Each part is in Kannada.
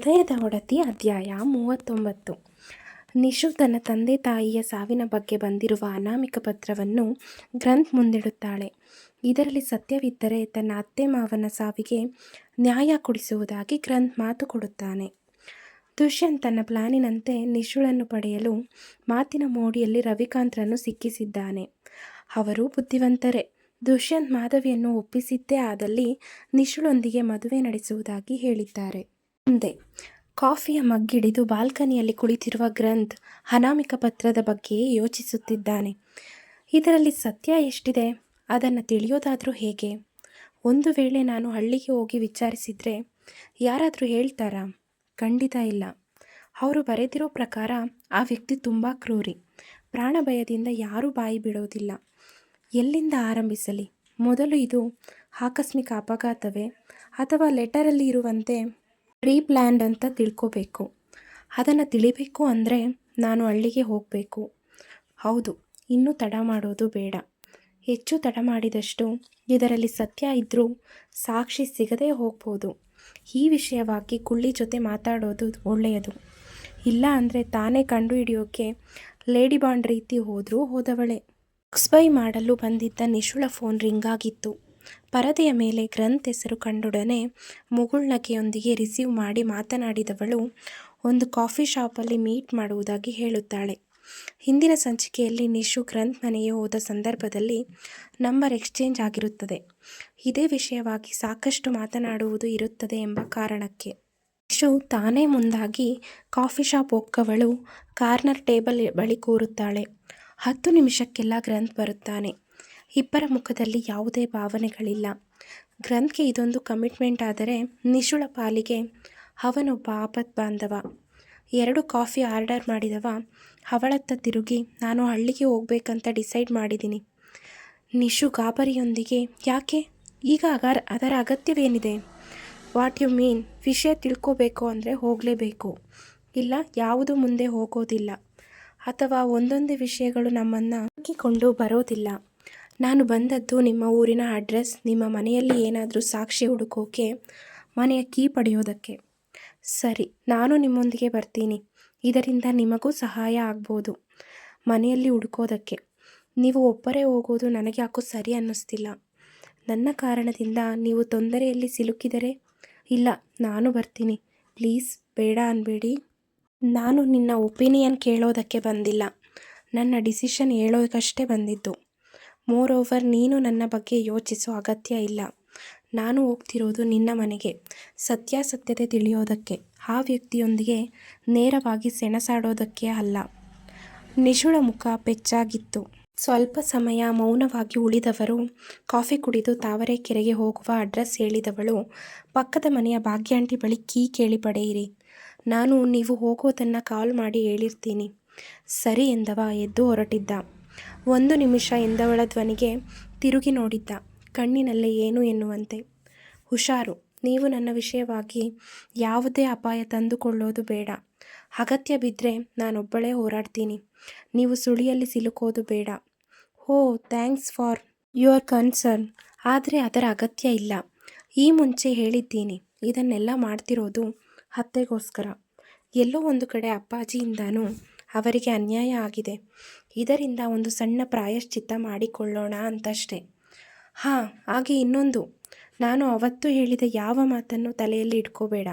ಹೃದಯದ ಒಡತಿ ಅಧ್ಯಾಯ ಮೂವತ್ತೊಂಬತ್ತು. ನಿಶು ತನ್ನ ತಂದೆ ತಾಯಿಯ ಸಾವಿನ ಬಗ್ಗೆ ಬಂದಿರುವ ಅನಾಮಿಕ ಪತ್ರವನ್ನು ಗ್ರಂಥ್ ಮುಂದಿಡುತ್ತಾಳೆ. ಇದರಲ್ಲಿ ಸತ್ಯವಿದ್ದರೆ ತನ್ನ ಅತ್ತೆ ಮಾವನ ಸಾವಿಗೆ ನ್ಯಾಯ ಕೊಡಿಸುವುದಾಗಿ ಗ್ರಂಥ್ ಮಾತು ಕೊಡುತ್ತಾನೆ. ದುಷ್ಯಂತ್ ತನ್ನ ಪ್ಲಾನಿನಂತೆ ನಿಶುಳನ್ನು ಪಡೆಯಲು ಮಾತಿನ ಮೋಡಿಯಲ್ಲಿ ರವಿಕಾಂತ್ರನ್ನು ಸಿಕ್ಕಿಸಿದ್ದಾನೆ. ಅವರು ಬುದ್ಧಿವಂತರೇ ದುಷ್ಯಂತ್ ಮಾಧವಿಯನ್ನು ಒಪ್ಪಿಸಿದ್ದೇ ಆದಲ್ಲಿ ನಿಶುಳೊಂದಿಗೆ ಮದುವೆ ನಡೆಸುವುದಾಗಿ ಹೇಳಿದ್ದಾರೆ. ಮುಂದೆ. ಕಾಫಿಯ ಮಗ್ಗಿಡಿದು ಬಾಲ್ಕನಿಯಲ್ಲಿ ಕುಳಿತಿರುವ ಗ್ರಂಥ್ ಅನಾಮಿಕ ಪತ್ರದ ಬಗ್ಗೆಯೇ ಯೋಚಿಸುತ್ತಿದ್ದಾನೆ. ಇದರಲ್ಲಿ ಸತ್ಯ ಎಷ್ಟಿದೆ? ಅದನ್ನು ತಿಳಿಯೋದಾದರೂ ಹೇಗೆ? ಒಂದು ವೇಳೆ ನಾನು ಹಳ್ಳಿಗೆ ಹೋಗಿ ವಿಚಾರಿಸಿದರೆ ಯಾರಾದರೂ ಹೇಳ್ತಾರಾ? ಖಂಡಿತ ಇಲ್ಲ. ಅವರು ಬರೆದಿರೋ ಪ್ರಕಾರ ಆ ವ್ಯಕ್ತಿ ತುಂಬ ಕ್ರೂರಿ. ಪ್ರಾಣ ಭಯದಿಂದ ಯಾರೂ ಬಾಯಿ ಬಿಡೋದಿಲ್ಲ. ಎಲ್ಲಿಂದ ಆರಂಭಿಸಲಿ? ಮೊದಲು ಇದು ಆಕಸ್ಮಿಕ ಅಪಘಾತವೇ ಅಥವಾ ಲೆಟರಲ್ಲಿ ಇರುವಂತೆ ಪ್ರೀ ಪ್ಲ್ಯಾನ್ಡ್ ಅಂತ ತಿಳ್ಕೋಬೇಕು. ಅದನ್ನು ತಿಳಿಬೇಕು ಅಂದರೆ ನಾನು ಹಳ್ಳಿಗೆ ಹೋಗಬೇಕು. ಹೌದು, ಇನ್ನೂ ತಡ ಮಾಡೋದು ಬೇಡ. ಹೆಚ್ಚು ತಡ ಮಾಡಿದಷ್ಟು ಇದರಲ್ಲಿ ಸತ್ಯ ಇದ್ದರೂ ಸಾಕ್ಷಿ ಸಿಗದೇ ಹೋಗ್ಬೋದು. ಈ ವಿಷಯವಾಗಿ ಕುಳ್ಳಿ ಜೊತೆ ಮಾತಾಡೋದು ಒಳ್ಳೆಯದು. ಇಲ್ಲ ಅಂದರೆ ತಾನೇ ಕಂಡುಹಿಡಿಯೋಕ್ಕೆ ಲೇಡಿ ಬಾಂಡ್ ರೀತಿ ಹೋದರೂ ಹೋದವಳೆ. ಎಕ್ಸ್ಬೈ ಮಾಡಲು ಬಂದಿದ್ದ ನಿಶುಳ ಫೋನ್ ರಿಂಗ್ ಆಗಿತ್ತು. ಪರದೆಯ ಮೇಲೆ ಗ್ರಂಥ್ ಹೆಸರು ಕಂಡೊಡನೆ ಮುಗುಳ್ನಕೆಯೊಂದಿಗೆ ರಿಸೀವ್ ಮಾಡಿ ಮಾತನಾಡಿದವಳು, ಒಂದು ಕಾಫಿ ಶಾಪಲ್ಲಿ ಮೀಟ್ ಮಾಡುವುದಾಗಿ ಹೇಳುತ್ತಾಳೆ. ಹಿಂದಿನ ಸಂಚಿಕೆಯಲ್ಲಿ ನಿಶು ಗ್ರಂಥ್ ಮನೆಗೆ ಹೋದ ಸಂದರ್ಭದಲ್ಲಿ ನಂಬರ್ ಎಕ್ಸ್ಚೇಂಜ್ ಆಗಿರುತ್ತದೆ. ಇದೇ ವಿಷಯವಾಗಿ ಸಾಕಷ್ಟು ಮಾತನಾಡುವುದು ಇರುತ್ತದೆ ಎಂಬ ಕಾರಣಕ್ಕೆ. ನಿಶು ತಾನೇ ಮುಂದಾಗಿ ಕಾಫಿ ಶಾಪ್ ಒಕ್ಕವಳು ಕಾರ್ನರ್ ಟೇಬಲ್ ಬಳಿ ಕೂರುತ್ತಾಳೆ. ಹತ್ತು ನಿಮಿಷಕ್ಕೆಲ್ಲ ಗ್ರಂಥ್ ಬರುತ್ತಾನೆ. ಇಬ್ಬರ ಮುಖದಲ್ಲಿ ಯಾವುದೇ ಭಾವನೆಗಳಿಲ್ಲ. ಗ್ರಂಥ್ಗೆ ಇದೊಂದು ಕಮಿಟ್ಮೆಂಟ್ ಆದರೆ ನಿಶುಳ ಪಾಲಿಗೆ ಅವನೊಬ್ಬ ಆಪತ್ ಬಾಂಧವ. ಎರಡು ಕಾಫಿ ಆರ್ಡರ್ ಮಾಡಿದವ, ಅವಳತ್ತ ತಿರುಗಿ ನಾನು ಹಳ್ಳಿಗೆ ಹೋಗ್ಬೇಕಂತ ಡಿಸೈಡ್ ಮಾಡಿದ್ದೀನಿ ನಿಶು ಗಾಬರಿಯೊಂದಿಗೆ, ಯಾಕೆ? ಈಗ ಅಗರ್, ಅದರ ಅಗತ್ಯವೇನಿದೆ? What you mean? ವಿಷಯ ತಿಳ್ಕೋಬೇಕು ಅಂದರೆ ಹೋಗಲೇಬೇಕು. ಇಲ್ಲ, ಯಾವುದು ಮುಂದೆ ಹೋಗೋದಿಲ್ಲ. ಅಥವಾ ಒಂದೊಂದೇ ವಿಷಯಗಳು ನಮ್ಮನ್ನು ಹಾಕಿಕೊಂಡು ಬರೋದಿಲ್ಲ. ನಾನು ಬಂದದ್ದು ನಿಮ್ಮ ಊರಿನ ಅಡ್ರೆಸ್, ನಿಮ್ಮ ಮನೆಯಲ್ಲಿ ಏನಾದರೂ ಸಾಕ್ಷಿ ಹುಡುಕೋಕೆ, ಮನೆಯ ಕೀ ಪಡೆಯೋದಕ್ಕೆ. ಸರಿ, ನಾನು ನಿಮ್ಮೊಂದಿಗೆ ಬರ್ತೀನಿ. ಇದರಿಂದ ನಿಮಗೂ ಸಹಾಯ ಆಗ್ಬೋದು ಮನೆಯಲ್ಲಿ ಹುಡುಕೋದಕ್ಕೆ. ನೀವು ಒಬ್ಬರೇ ಹೋಗೋದು ನನಗೆ ಯಾಕೋ ಸರಿ ಅನ್ನಿಸ್ತಿಲ್ಲ. ನನ್ನ ಕಾರಣದಿಂದ ನೀವು ತೊಂದರೆಯಲ್ಲಿ ಸಿಲುಕಿದರೆ? ಇಲ್ಲ, ನಾನು ಬರ್ತೀನಿ. ಪ್ಲೀಸ್, ಬೇಡ ಅನ್ಬೇಡಿ. ನಾನು ನಿನ್ನ ಒಪಿನಿಯನ್ ಕೇಳೋದಕ್ಕೆ ಬಂದಿಲ್ಲ. ನನ್ನ ಡಿಸಿಷನ್ ಹೇಳೋದಕ್ಕಷ್ಟೇ ಬಂದಿದ್ದು. ಮೋರ್ ಓವರ್ ನೀನು ನನ್ನ ಬಗ್ಗೆ ಯೋಚಿಸೋ ಅಗತ್ಯ ಇಲ್ಲ. ನಾನು ಹೋಗ್ತಿರೋದು ನಿನ್ನ ಮನೆಗೆ, ಸತ್ಯಾಸತ್ಯತೆ ತಿಳಿಯೋದಕ್ಕೆ. ಆ ವ್ಯಕ್ತಿಯೊಂದಿಗೆ ನೇರವಾಗಿ ಸೆಣಸಾಡೋದಕ್ಕೆ ಅಲ್ಲ. ನಿಶುಳ ಮುಖ ಪೆಚ್ಚಾಗಿತ್ತು ಸ್ವಲ್ಪ ಸಮಯ ಮೌನವಾಗಿ ಉಳಿದವರು ಕಾಫಿ ಕುಡಿದು ತಾವರೆಕೆರೆಗೆ ಹೋಗುವ ಅಡ್ರೆಸ್ ಹೇಳಿದವಳು, ಪಕ್ಕದ ಮನೆಯ ಭಾಗ್ಯಾಂಟಿ ಬಳಿ ಕೀ ಕೇಳಿ ಪಡೆಯಿರಿ. ನಾನು ನೀವು ಹೋಗೋದನ್ನು ಕಾಲ್ ಮಾಡಿ ಹೇಳಿರ್ತೀನಿ. ಸರಿ ಎಂದವ ಎದ್ದು ಹೊರಟಿದ್ದ. ಒಂದು ನಿಮಿಷ ಎಂದವಳ ಧ್ವನಿಗೆ ತಿರುಗಿ ನೋಡಿದ್ದ. ಕಣ್ಣಿನಲ್ಲೇ ಏನು ಎನ್ನುವಂತೆ. ಹುಷಾರು, ನೀವು ನನ್ನ ವಿಷಯವಾಗಿ ಯಾವುದೇ ಅಪಾಯ ತಂದುಕೊಳ್ಳೋದು ಬೇಡ. ಅಗತ್ಯ ಬಿದ್ದರೆ ನಾನೊಬ್ಬಳೇ ಹೋರಾಡ್ತೀನಿ. ನೀವು ಸುಳಿಯಲ್ಲಿ ಸಿಲುಕೋದು ಬೇಡ. Oh thanks for your concern. ಆದರೆ ಅದರ ಅಗತ್ಯ ಇಲ್ಲ. ಈ ಮುಂಚೆ ಹೇಳಿದ್ದೀನಿ, ಇದನ್ನೆಲ್ಲ ಮಾಡ್ತಿರೋದು ಅತ್ತೆಗೋಸ್ಕರ ಎಲ್ಲೋ ಒಂದು ಕಡೆ ಅಪ್ಪಾಜಿಯಿಂದನೂ ಅವರಿಗೆ ಅನ್ಯಾಯ ಆಗಿದೆ. ಇದರಿಂದ ಒಂದು ಸಣ್ಣ ಪ್ರಾಯಶ್ಚಿತ್ತ ಮಾಡಿಕೊಳ್ಳೋಣ ಅಂತಷ್ಟೇ. ಹಾಂ, ಹಾಗೆ ಇನ್ನೊಂದು. ನಾನು ಅವತ್ತು ಹೇಳಿದ ಯಾವ ಮಾತನ್ನು ತಲೆಯಲ್ಲಿ ಇಟ್ಕೋಬೇಡ.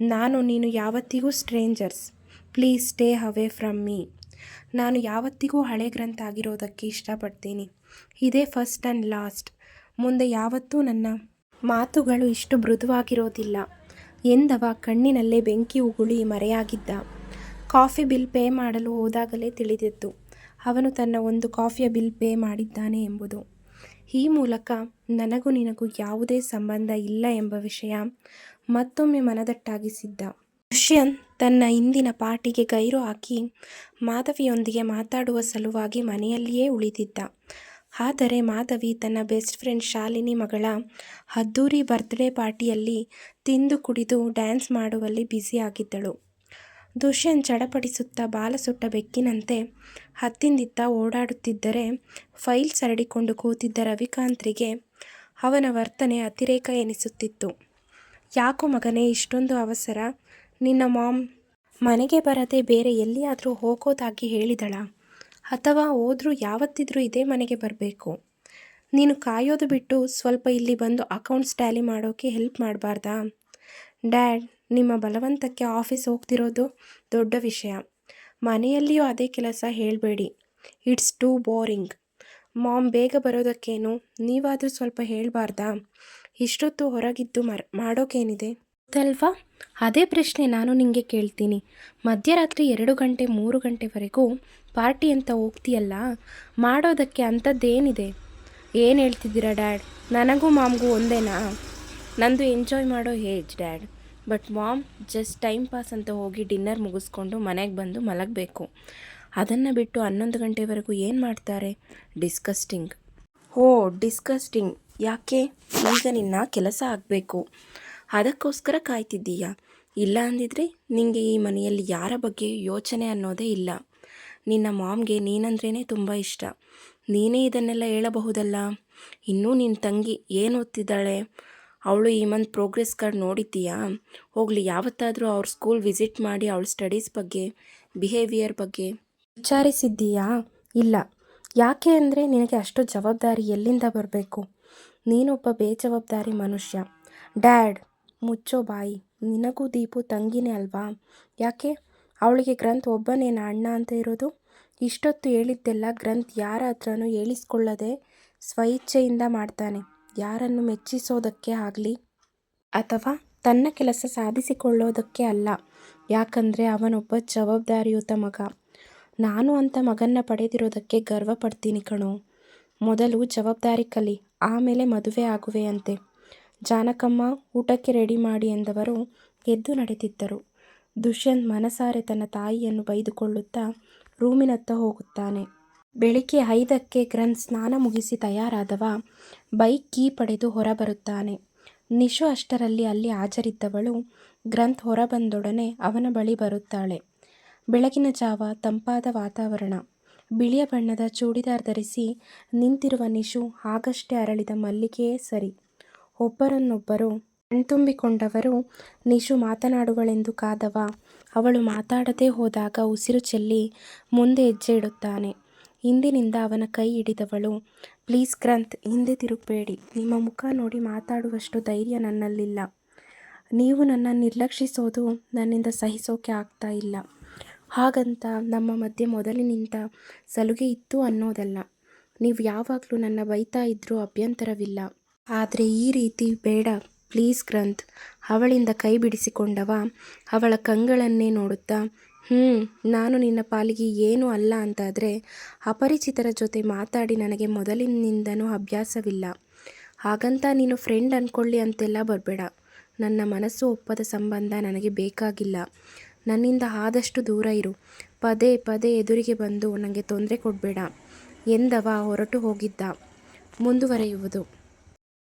ನಾನು, ನೀನು ಯಾವತ್ತಿಗೂ strangers. Please stay away from me. ನಾನು ಯಾವತ್ತಿಗೂ ಹಳೆ ಗ್ರಂಥ ಆಗಿರೋದಕ್ಕೆ ಇಷ್ಟಪಡ್ತೀನಿ. ಇದೇ ಫಸ್ಟ್ ಆ್ಯಂಡ್ ಲಾಸ್ಟ್. ಮುಂದೆ ಯಾವತ್ತೂ ನನ್ನ ಮಾತುಗಳು ಇಷ್ಟು ಮೃದುವಾಗಿರೋದಿಲ್ಲ. ಎಂದವ ಕಣ್ಣಿನಲ್ಲೇ ಬೆಂಕಿ ಉಗುಳಿ ಮರೆಯಾಗಿದ್ದ. ಕಾಫಿ ಬಿಲ್ ಪೇ ಮಾಡಲು ಹೋದಾಗಲೇ ತಿಳಿದಿತ್ತು. ಅವನು ತನ್ನ ಒಂದು ಕಾಫಿಯ ಬಿಲ್ ಪೇ ಮಾಡಿದ್ದಾನೆ ಎಂಬುದು. ಈ ಮೂಲಕ ನನಗೂ ನಿನಗೂ ಯಾವುದೇ ಸಂಬಂಧ ಇಲ್ಲ ಎಂಬ ವಿಷಯ ಮತ್ತೊಮ್ಮೆ ಮನದಟ್ಟಾಗಿಸಿದ್ದ. ದುಷ್ಯಂತ್ ತನ್ನ ಇಂದಿನ ಪಾರ್ಟಿಗೆ ಗೈರು ಹಾಕಿ ಮಾಧವಿಯೊಂದಿಗೆ ಮಾತಾಡುವ ಸಲುವಾಗಿ ಮನೆಯಲ್ಲಿಯೇ ಉಳಿದಿದ್ದ. ಆದರೆ ಮಾಧವಿ ತನ್ನ ಬೆಸ್ಟ್ ಫ್ರೆಂಡ್ ಶಾಲಿನಿ ಮಗಳ ಅದ್ದೂರಿ ಬರ್ತ್ಡೇ ಪಾರ್ಟಿಯಲ್ಲಿ ತಿಂದು ಕುಡಿದು ಡ್ಯಾನ್ಸ್ ಮಾಡುವಲ್ಲಿ ಬ್ಯುಸಿಯಾಗಿದ್ದಳು ದುಷ್ಯಂತ್ ಚಡಪಡಿಸುತ್ತಾ ಬಾಲ ಸುಟ್ಟ ಬೆಕ್ಕಿನಂತೆ ಹತ್ತಿಂದಿತ್ತ ಓಡಾಡುತ್ತಿದ್ದರೆ ಫೈಲ್ ಸರಡಿಕೊಂಡು ಕೂತಿದ್ದ ರವಿಕಾಂತ್ರಿಗೆ ಅವನ ವರ್ತನೆ ಅತಿರೇಕ ಎನಿಸುತ್ತಿತ್ತು. ಯಾಕೋ ಮಗನೇ, ಇಷ್ಟೊಂದು ಅವಸರ. ನಿನ್ನ ಮಾಮ್ ಮನೆಗೆ ಬರದೆ ಬೇರೆ ಎಲ್ಲಿಯಾದರೂ ಹೋಗೋದಾಗಿ ಹೇಳಿದಳ. ಅಥವಾ ಹೋದರೂ ಯಾವತ್ತಿದ್ರೂ ಇದೇ ಮನೆಗೆ ಬರಬೇಕು. ನೀನು ಕಾಯೋದು ಬಿಟ್ಟು ಸ್ವಲ್ಪ ಇಲ್ಲಿ ಬಂದು ಅಕೌಂಟ್ಸ್ ಟ್ಯಾಲಿ ಮಾಡೋಕ್ಕೆ ಹೆಲ್ಪ್ ಮಾಡಬಾರ್ದಾ? ಡ್ಯಾಡ್ ನಿಮ್ಮ ಬಲವಂತಕ್ಕೆ ಆಫೀಸ್ ಹೋಗ್ತಿರೋದು ದೊಡ್ಡ ವಿಷಯ. ಮನೆಯಲ್ಲಿಯೂ ಅದೇ ಕೆಲಸ ಹೇಳಬೇಡಿ. It's two boring. ಮಾಮ್, ಬೇಗ ಬರೋದಕ್ಕೇನು? ನೀವಾದರೂ ಸ್ವಲ್ಪ ಹೇಳಬಾರ್ದಾ? ಇಷ್ಟೊತ್ತು ಹೊರಗಿದ್ದು ಮರ್ ಮಾಡೋಕ್ಕೇನಿದೆ ಅಲ್ವಾ ಅದೇ ಪ್ರಶ್ನೆ ನಾನು ನಿಮಗೆ ಕೇಳ್ತೀನಿ. ಮಧ್ಯರಾತ್ರಿ ಎರಡು ಗಂಟೆ, ಮೂರು ಗಂಟೆವರೆಗೂ ಪಾರ್ಟಿ ಅಂತ ಹೋಗ್ತೀಯಲ್ಲ? ಮಾಡೋದಕ್ಕೆ ಅಂಥದ್ದೇನಿದೆ? ಏನು ಹೇಳ್ತಿದ್ದೀರಾ, ಡ್ಯಾಡ್? ನನಗೂ ಮಾಮ್ಗೂ ಒಂದೇನಾ? ನಂದು ಎಂಜಾಯ್ ಮಾಡೋ age, dad. But mom just time pass ಅಂತ ಹೋಗಿ ಡಿನ್ನರ್ ಮುಗಿಸ್ಕೊಂಡು ಮನೆಗೆ ಬಂದು ಮಲಗಬೇಕು. ಅದನ್ನು ಬಿಟ್ಟು ಹನ್ನೊಂದು ಗಂಟೆವರೆಗೂ ಏನು ಮಾಡ್ತಾರೆ? ಡಿಸ್ಕಸ್ಟಿಂಗ್ ಓ ಡಿಸ್ಕಸ್ಟಿಂಗ್ ಯಾಕೆ? ಈಗ ನಿನ್ನ ಕೆಲಸ ಆಗಬೇಕು. ಅದಕ್ಕೋಸ್ಕರ ಕಾಯ್ತಿದ್ದೀಯಾ. ಇಲ್ಲ ಅಂದಿದ್ರೆ ನಿನಗೆ ಈ ಮನೆಯಲ್ಲಿ ಯಾರ ಬಗ್ಗೆ ಯೋಚನೆ ಅನ್ನೋದೇ ಇಲ್ಲ. ನಿನ್ನ ಮಾಮ್ಗೆ ನೀನಂದ್ರೇ ತುಂಬ ಇಷ್ಟ. ನೀನೇ ಇದನ್ನೆಲ್ಲ ಹೇಳಬಹುದಲ್ಲ? ಇನ್ನೂ ನಿನ್ನ ತಂಗಿ ಏನು ಓದ್ತಿದ್ದಾಳೆ? ಅವಳು ಈ ಮಂತ್ ಪ್ರೋಗ್ರೆಸ್ ಕಾರ್ಡ್ ನೋಡಿದ್ದೀಯಾ? ಹೋಗಲಿ, ಯಾವತ್ತಾದರೂ ಅವ್ರ ಸ್ಕೂಲ್ ವಿಸಿಟ್ ಮಾಡಿ ಅವಳ ಸ್ಟಡೀಸ್ ಬಗ್ಗೆ ಬಿಹೇವಿಯರ್ ಬಗ್ಗೆ ವಿಚಾರಿಸಿದ್ದೀಯಾ? ಇಲ್ಲ. ಯಾಕೆ ಅಂದರೆ ನಿನಗೆ ಅಷ್ಟು ಜವಾಬ್ದಾರಿ ಎಲ್ಲಿಂದ ಬರಬೇಕು? ನೀನೊಬ್ಬ ಬೇಜವಾಬ್ದಾರಿ ಮನುಷ್ಯ. ಡ್ಯಾಡ್ ಮುಚ್ಚೋ ಬಾಯಿ. ನಿನಗೂ ದೀಪು ತಂಗಿನೇ ಅಲ್ವಾ? ಯಾಕೆ? ಅವಳಿಗೆ ಗ್ರಂಥ್ ಒಬ್ಬನೇನ ಅಣ್ಣ ಅಂತ ಇರೋದು? ಇಷ್ಟೊತ್ತು ಹೇಳಿದ್ದೆಲ್ಲ ಗ್ರಂಥ್ ಯಾರ ಹತ್ರನೂ ಹೇಳಿಸ್ಕೊಳ್ಳದೆ ಸ್ವಇಚ್ಛೆಯಿಂದ ಮಾಡ್ತಾನೆ. ಯಾರನ್ನು ಮೆಚ್ಚಿಸೋದಕ್ಕೆ ಆಗಲಿ ಅಥವಾ ತನ್ನ ಕೆಲಸ ಸಾಧಿಸಿಕೊಳ್ಳೋದಕ್ಕೆ ಅಲ್ಲ. ಯಾಕಂದರೆ ಅವನೊಬ್ಬ ಜವಾಬ್ದಾರಿಯುತ ಮಗ. ನಾನು ಅಂತ ಮಗನ್ನ ಪಡೆದಿರೋದಕ್ಕೆ ಗರ್ವ ಪಡ್ತೀನಿ ಕಣೋ. ಮೊದಲು ಜವಾಬ್ದಾರಿ ಕಲಿ, ಆಮೇಲೆ ಮದುವೆ ಆಗುವೆ ಅಂತೆ. ಜಾನಕಮ್ಮ ಊಟಕ್ಕೆ ರೆಡಿ ಮಾಡಿ ಎಂದವರು ಎದ್ದು ನಡೆದಿದ್ದರು. ದುಷ್ಯಂತ್ ಮನಸಾರೆ ತನ್ನ ತಾಯಿಯನ್ನು ಬೈದುಕೊಳ್ಳುತ್ತಾ ರೂಮಿನತ್ತ ಹೋಗುತ್ತಾನೆ. ಬೆಳಿಗ್ಗೆ ಐದಕ್ಕೆ ಗ್ರನ್ ಸ್ನಾನ ಮುಗಿಸಿ ತಯಾರಾದವ, ಬೈಕ್ ಕೀ ಪಡೆದು ಹೊರಬರುತ್ತಾನೆ. ನಿಶು ಅಷ್ಟರಲ್ಲಿ ಅಲ್ಲಿ ಹಾಜರಿದ್ದವಳು, ಗ್ರಂಥ್ ಹೊರಬಂದೊಡನೆ ಅವನ ಬಳಿ ಬರುತ್ತಾಳೆ. ಬೆಳಗಿನ ಜಾವ ತಂಪಾದ ವಾತಾವರಣ. ಬಿಳಿಯ ಬಣ್ಣದ ಚೂಡಿದಾರ್ ಧರಿಸಿ ನಿಂತಿರುವ ನಿಶು ಆಗಷ್ಟೇ ಅರಳಿದ ಮಲ್ಲಿಗೆಯೇ ಸರಿ. ಒಬ್ಬರನ್ನೊಬ್ಬರು ಕಣ್ತುಂಬಿಕೊಂಡವರು ನಿಶು ಮಾತನಾಡುವಳೆಂದು ಕಾದವ, ಅವಳು ಮಾತಾಡದೇ ಹೋದಾಗ ಉಸಿರು ಚೆಲ್ಲಿ ಮುಂದೆ ಹೆಜ್ಜೆ ಇಡುತ್ತಾನೆ. ಹಿಂದಿನಿಂದ ಅವನ ಕೈ ಹಿಡಿದವಳು. ಪ್ಲೀಸ್ ಗ್ರಂಥ್, ಹಿಂದೆ ತಿರುಗಬೇಡಿ. ನಿಮ್ಮ ಮುಖ ನೋಡಿ ಮಾತಾಡುವಷ್ಟು ಧೈರ್ಯ ನನ್ನಲ್ಲಿಲ್ಲ. ನೀವು ನನ್ನ ನಿರ್ಲಕ್ಷಿಸೋದು ನನ್ನಿಂದ ಸಹಿಸೋಕೆ ಆಗ್ತಾ ಇಲ್ಲ. ಹಾಗಂತ ನಮ್ಮ ಮಧ್ಯೆ ಮೊದಲಿನಿಂದ ಸಲುಗೆ ಇತ್ತು ಅನ್ನೋದಲ್ಲ. ನೀವು ಯಾವಾಗಲೂ ನನ್ನ ಬೈತಾ ಇದ್ದರೂ ಅಭ್ಯಂತರವಿಲ್ಲ. ಆದರೆ ಈ ರೀತಿ ಬೇಡ. ಪ್ಲೀಸ್ ಗ್ರಂಥ್, ಅವಳಿಂದ ಕೈ ಬಿಡಿಸಿಕೊಂಡವ ಅವಳ ಕಂಗಳನ್ನೇ ನೋಡುತ್ತಾ ಹ್ಞೂ ನಾನು ನಿನ್ನ ಪಾಲಿಗೆ ಏನೂ ಅಲ್ಲ ಅಂತಾದರೆ ಅಪರಿಚಿತರ ಜೊತೆ ಮಾತಾಡಿ ನನಗೆ ಮೊದಲಿನಿಂದನೂ ಅಭ್ಯಾಸವಿಲ್ಲ. ಹಾಗಂತ ನೀನು ಫ್ರೆಂಡ್ ಅಂದ್ಕೊಳ್ಳಿ ಅಂತೆಲ್ಲ ಬರಬೇಡ. ನನ್ನ ಮನಸ್ಸು ಒಪ್ಪದ ಸಂಬಂಧ ನನಗೆ ಬೇಕಾಗಿಲ್ಲ. ನನ್ನಿಂದ ಆದಷ್ಟು ದೂರ ಇರು. ಪದೇ ಪದೇ ಎದುರಿಗೆ ಬಂದು ನನಗೆ ತೊಂದರೆ ಕೊಡಬೇಡ ಎಂದವ ಹೊರಟು ಹೋಗಿದ್ದ. ಮುಂದುವರೆಯುವುದು.